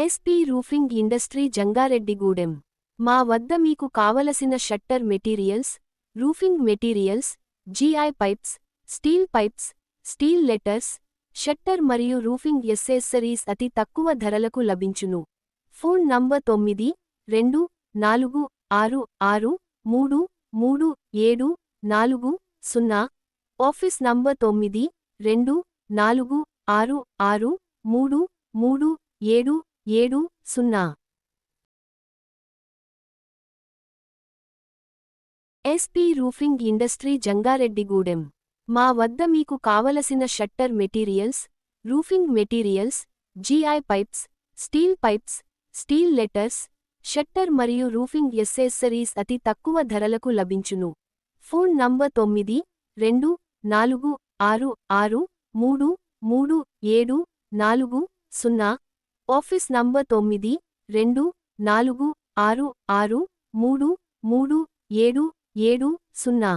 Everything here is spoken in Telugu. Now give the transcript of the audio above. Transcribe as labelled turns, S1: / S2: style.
S1: SP roofing industry Jangareddygudem. మా వద్ద మీకు కావలసిన shutter materials roofing materials GI pipes steel pipes steel letters shutter మరియు రూఫింగ్ ఎస్సెసరీస్ అతి తక్కువ ధరలకు లభించును. ఫోన్ నంబర్ తొమ్మిది రెండు నాలుగు ఆరు ఆరు మూడు మూడు ఏడు నాలుగు సున్నా ఆఫీస్ నంబర్ తొమ్మిది రెండు నాలుగు ఆరు ఆరు మూడు మూడు ఏడు ఏడు సున్నా. SP roofing industry Jangareddygudem. మా వద్ద మీకు కావలసిన shutter materials roofing materials GI pipes steel pipes steel letters shutter మరియు రూఫింగ్ ఎస్సెసరీస్ అతి తక్కువ ధరలకు లభించును. ఫోన్ నంబర్ తొమ్మిది రెండు నాలుగు ఆరు ఆరు మూడు మూడు ఏడు నాలుగు సున్నా. ఆఫీస్ నంబర్ తొమ్మిది రెండు నాలుగు ఆరు ఆరు మూడు మూడు ఏడు ఏడు సున్నా.